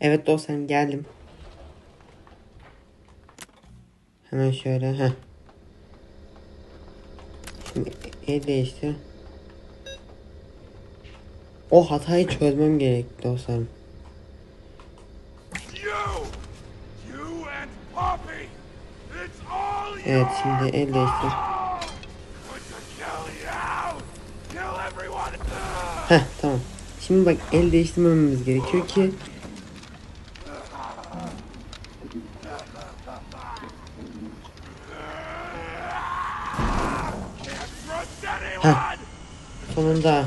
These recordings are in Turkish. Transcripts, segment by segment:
Evet dostlarım geldim. Hemen şöyle. Heh. Şimdi el değiştir. O hatayı çözmem gerek dostlarım. Evet şimdi el değiştir. Heh tamam. Şimdi bak el değiştirmememiz gerekiyor ki sonunda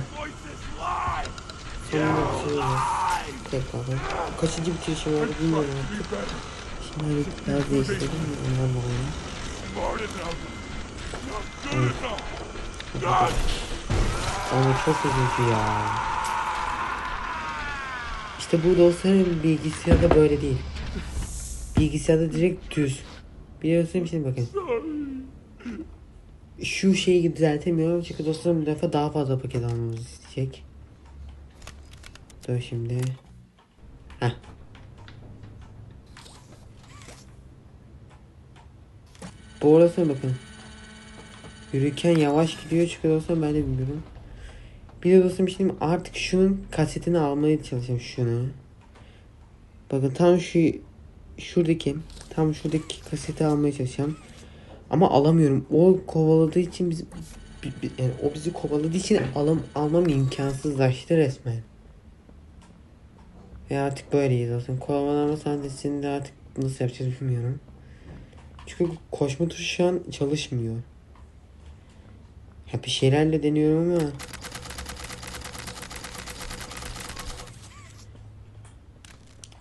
sonunda bitireceğiz. Tekrardan. Kaçıncı bitirişim oldu bilmiyorum artık. Şimdi biraz değiştirdim. Ondan dolayı. Ama çok üzücü ya. İşte bu dostlarım bilgisayarda böyle değil. Bilgisayarda direkt düz. Biliyorsun şimdi bakın. Şu şeyi düzeltemiyorum çünkü dostlarım bir defa daha fazla paket almamızı isteyecek. Dur şimdi. Heh. Bu arasına bakın. Yürürken yavaş gidiyor çünkü dostlarım ben de bilmiyorum. Bir de dostum şimdi artık şunun kasetini almaya çalışacağım şunu. Bakın tam şu şuradaki tam şuradaki kaseti almaya çalışacağım. Ama alamıyorum. O kovaladığı için biz bi- bi- yani o bizi kovaladığı için alam almam imkansızlaştı resmen. Ve artık böyleyiz dostum. Kovalama sahnesinde artık nasıl yapacağız bilmiyorum. Çünkü koşma tuşu şu an çalışmıyor. Ya bir şeylerle deniyorum ama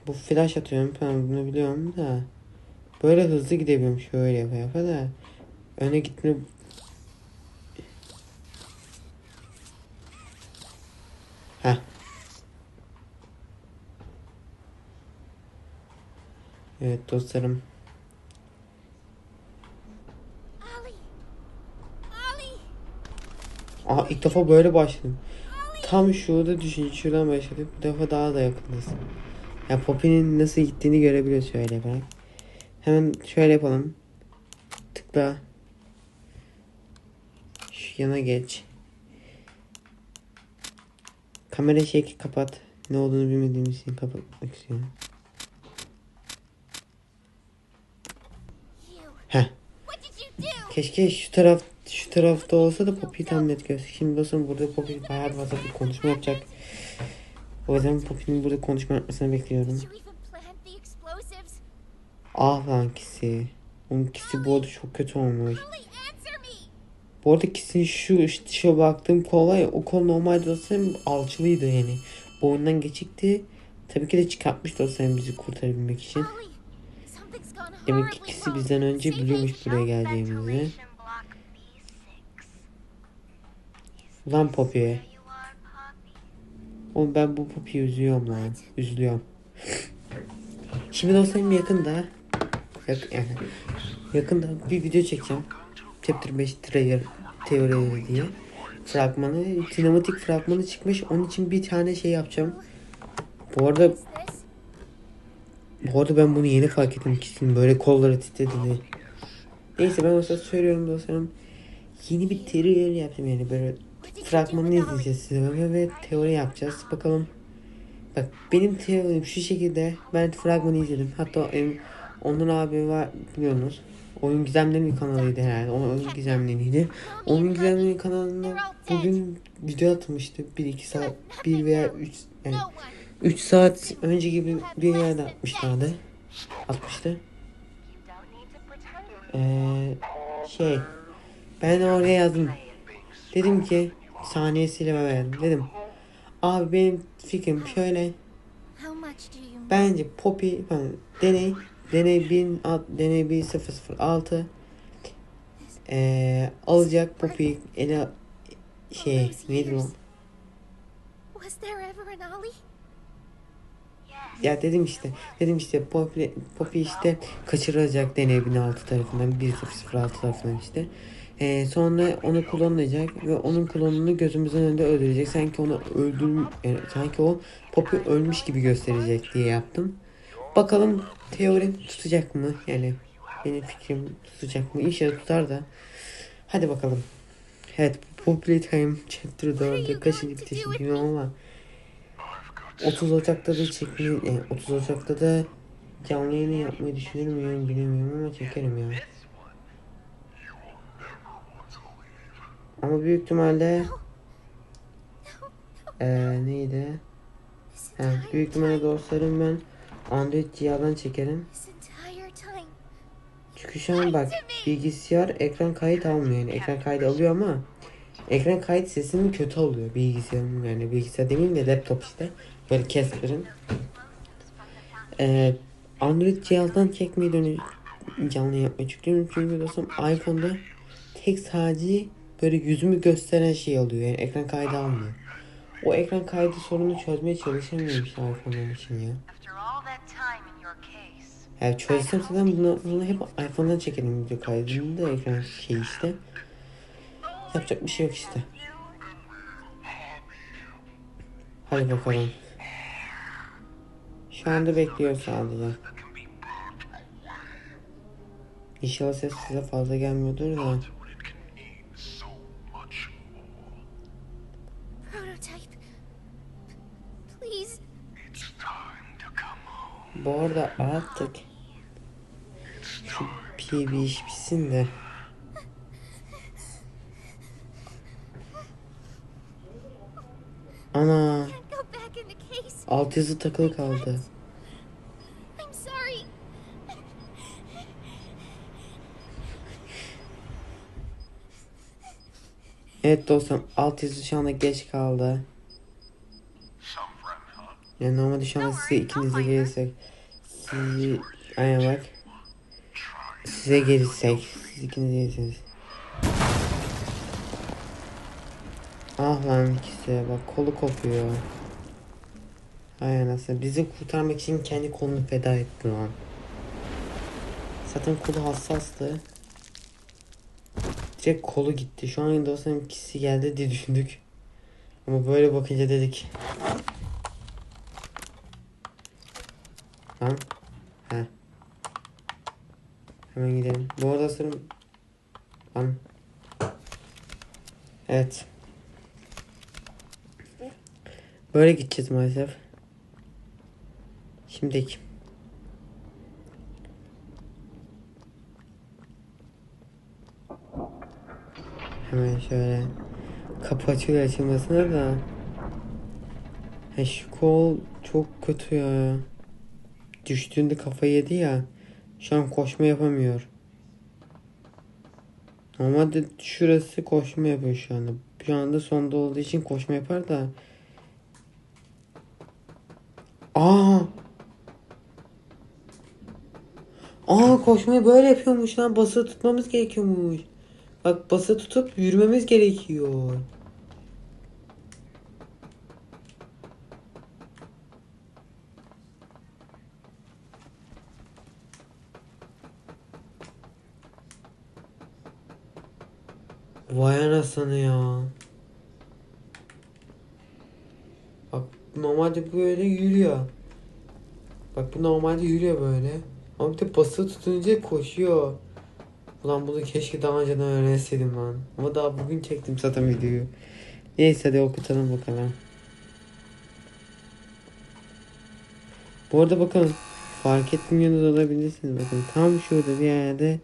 Bu flash atıyorum falan bunu biliyorum da böyle hızlı gidebiliyorum şöyle yapa yapa da öne gitme Heh. Evet dostlarım. Aha ilk defa böyle başladım. Tam şurada düşünce şuradan başladık. Bu defa daha da yakındayız. Ya Poppy'nin nasıl gittiğini görebiliyoruz şöyle bak. Hemen şöyle yapalım. Tıkla. Şu yana geç. Kamera şekli kapat. Ne olduğunu bilmediğimiz için kapatmak istiyorum. Heh. Keşke şu taraf şu tarafta olsa da Poppy'yi tam net görsek. Şimdi dostum burada Poppy bayağı fazla bir konuşma yapacak. O yüzden Poppy'nin burada konuşma yapmasını bekliyorum. Ah lan kisi. Onun kisi bu arada çok kötü olmuş. Bu arada kisinin şu şu baktığım kol var ya o kol normalde dostlarım alçılıydı yani. Boyundan geçikti. Tabii ki de çıkartmış dostlarım bizi kurtarabilmek için. Demek ki horribly kisi wrong. bizden önce biliyormuş buraya geleceğimizi. Ventilation block B6. Ulan Poppy. Oğlum ben bu Poppy'yi üzüyorum lan. Üzülüyorum. Şimdi dostlarım yakında yak, yani yakında bir video çekeceğim. Chapter 5 trailer teorileri diye. Fragmanı, sinematik fragmanı çıkmış. Onun için bir tane şey yapacağım. Bu arada bu arada ben bunu yeni fark ettim ki böyle kolları titrediğini. Neyse ben o sırada söylüyorum dostlarım. Yeni bir teori yaptım yani böyle fragmanını izleyeceğiz size ve, ve teori yapacağız. Bakalım. Bak benim teorim şu şekilde. Ben fragmanı izledim. Hatta benim Onur abi var biliyorsunuz. Oyun Gizemleri kanalıydı herhalde. Oyun gizemleriydi. Oyun gizemleri kanalında bugün video atmıştı. 1-2 saat 1 veya 3 yani No one. 3 saat önce gibi bir yerde atmışlardı. Atmıştı. Ee, şey ben oraya yazdım. Dedim ki saniyesiyle verdim. Dedim abi benim fikrim şöyle. Bence Poppy deney deney 1000 alt- deney 1006 ee, alacak Poppy ele şey neydi o? Ya dedim işte dedim işte Poppy, Poppy işte kaçırılacak deney 1006 tarafından 1006 tarafından işte. Ee, sonra onu klonlayacak ve onun klonunu gözümüzün önünde öldürecek. Sanki onu öldür yani sanki o Poppy ölmüş gibi gösterecek diye yaptım. Bakalım teorim tutacak mı? Yani benim fikrim tutacak mı? İnşallah tutar da. Hadi bakalım. Evet Poppy Time Chapter 4'ü kaçıncı bitişi bilmiyorum ama 30 Ocak'ta da çekmeyi, yani 30 Ocak'ta da canlı yayını yapmayı düşünür müyüm bilemiyorum ama çekerim ya. Ama büyük ihtimalle eee neydi? Ha, entire büyük ihtimalle dostlarım ben Android cihazdan. Çünkü şu an bak bilgisayar ekran kayıt almıyor. Yani ekran kaydı alıyor ama ekran kayıt sesinin kötü oluyor bilgisayarın. Yani bilgisayar demeyeyim de laptop işte. Böyle Casper'ın. Ee, Android cihazdan çekmeyi dönüş canlı yapmayı çünkü çünkü dostum iPhone'da tek sadece böyle yüzümü gösteren şey alıyor yani ekran kaydı almıyor. O ekran kaydı sorunu çözmeye çalışamıyorum işte iPhone'un için ya. Yani çözsem zaten bunu, bunu hep iPhone'dan çekelim video kaydını da ekran şey işte. Yapacak bir şey yok işte. Hadi bakalım. Şu anda bekliyor sadece. İnşallah ses size fazla gelmiyordur da. Prototype. Please. Bu arada artık şu PB iş bitsin de. Ana case. altyazı takılı kaldı. Evet dostum altyazı şu anda geç kaldı. Yani normalde şu anda size ikinize gelirsek sizi aynen bak size gelirsek siz ikiniz gelirsiniz. Ah lan ikisi bak kolu kopuyor. Ay anasını bizi kurtarmak için kendi kolunu feda etti lan. Zaten kolu hassastı. Direkt kolu gitti. Şu an dostum ikisi geldi diye düşündük. Ama böyle bakınca dedik. Lan. He. Hemen gidelim. Bu arada sanırım... Lan. Evet. Böyle gideceğiz maalesef. Şimdiki. Hemen şöyle kapı açılıyor açılmasına da. He şu kol çok kötü ya. Düştüğünde kafayı yedi ya. Şu an koşma yapamıyor. Normalde şurası koşma yapıyor şu anda. Şu anda sonda olduğu için koşma yapar da. Aa! Aa koşmayı böyle yapıyormuş lan. Basılı tutmamız gerekiyormuş. Bak basılı tutup yürümemiz gerekiyor. Vay anasını ya. Bak normalde böyle yürüyor. Bak bu normalde yürüyor böyle. Ama bir de basılı tutunca koşuyor. Ulan bunu keşke daha önceden öğrenseydim lan. Ama daha bugün çektim zaten videoyu. Neyse hadi okutalım bakalım. Bu arada bakın fark etmiyorsunuz olabilirsiniz bakın. Tam şurada bir yerde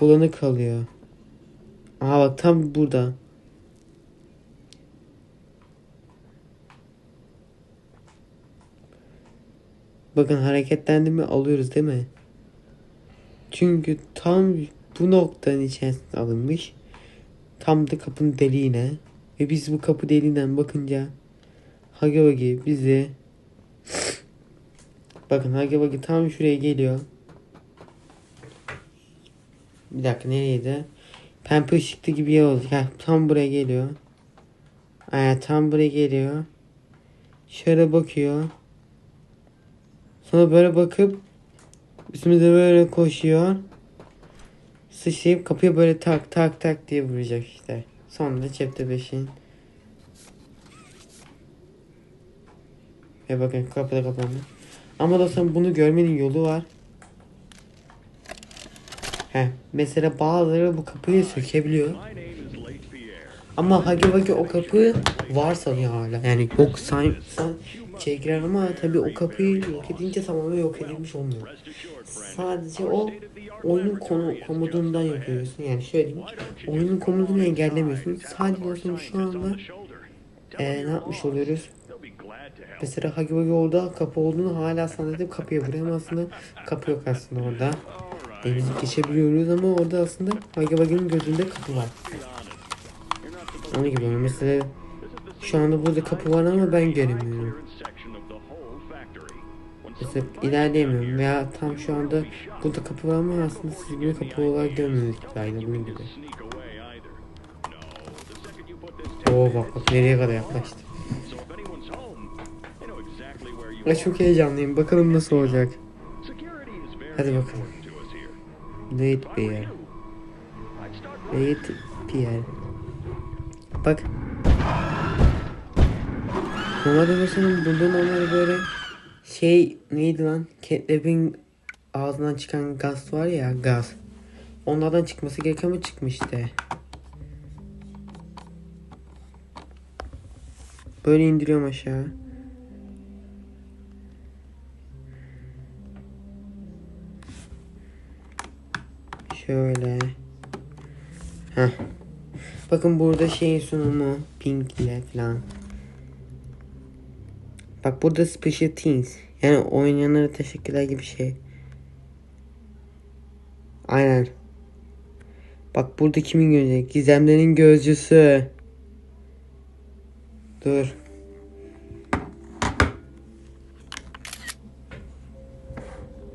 bulanık kalıyor. Aha bak tam burada. Bakın hareketlendi mi alıyoruz değil mi? Çünkü tam bu noktanın içerisine alınmış. Tam da kapının deliğine. Ve biz bu kapı deliğinden bakınca Hagi Wagi bizi Bakın Hagi Wagi tam şuraya geliyor. Bir dakika nereydi? Pembe ışıklı gibi yer oldu. Heh, tam buraya geliyor. Aya tam buraya geliyor. Şöyle bakıyor. Sonra böyle bakıp üstümüze böyle koşuyor. sıçrayıp kapıya böyle tak tak tak diye vuracak işte. Sonra chapter 5'in ve bakın kapı da kapandı. Ama dostlarım bunu görmenin yolu var. He, mesela bazıları bu kapıyı sökebiliyor. Ama Hagi Wagi o kapı var sanıyor hala. Yani yok san, san çekilir ama tabii o kapıyı yok edince tamamen yok edilmiş olmuyor. Sadece o oyunun konu, komodundan yapıyorsun. Yani şöyle diyeyim. Oyunun komodunu engellemiyorsun. Sadece dostum şu anda e, ne yapmış oluyoruz? Mesela Hagi Wagi orada kapı olduğunu hala sanıyordum kapıya vuruyor ama aslında kapı yok aslında orada. Denizi geçebiliyoruz ama orada aslında Hagi Wagi'nin gözünde kapı var. Onun gibi mesela şu anda burada kapı var ama ben göremiyorum. Mesela ilerleyemiyorum veya tam şu anda burada kapı var ama aslında siz bunu kapı olarak görmüyorsunuz. Aynı bunun gibi. Oo bak bak nereye kadar yaklaştı. Ay çok heyecanlıyım. Bakalım nasıl olacak. Hadi bakalım. Wait Pierre. Wait Pierre. Bak. Normalde mesela burada normalde böyle şey neydi lan? Catnap'in ağzından çıkan gaz var ya gaz. Onlardan çıkması gerek ama çıkmıştı. Böyle indiriyorum aşağı. Şöyle. Heh. Bakın burada şeyin sunumu pink ile falan. Bak burada special things. Yani oynayanlara teşekkürler gibi şey. Aynen. Bak burada kimin gözü? Gizemlerin gözcüsü. Dur.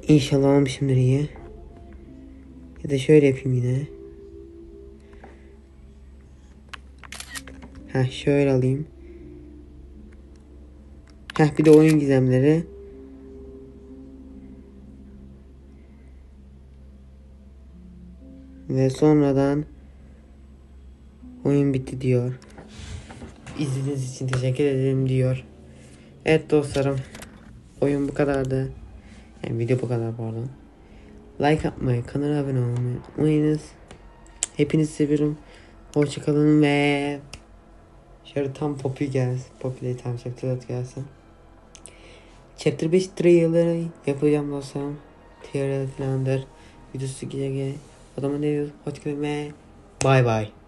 İnşallah almışımdır iyi. Ya da şöyle yapayım yine. Heh şöyle alayım. Heh bir de oyun gizemleri. Ve sonradan oyun bitti diyor. İzlediğiniz için teşekkür ederim diyor. Evet dostlarım. Oyun bu kadardı. Yani video bu kadar pardon. Like atmayı, kanala abone olmayı unutmayınız. Hepinizi seviyorum. Hoşçakalın ve şöyle tam Poppy gelsin. Poppy tam Chapter 4 gelsin. Chapter 5 trailer'ı yapacağım dostlarım. Trailer falandır. Videosu gelecek. O zaman ne diyoruz? Hoşçakalın ve bye bye.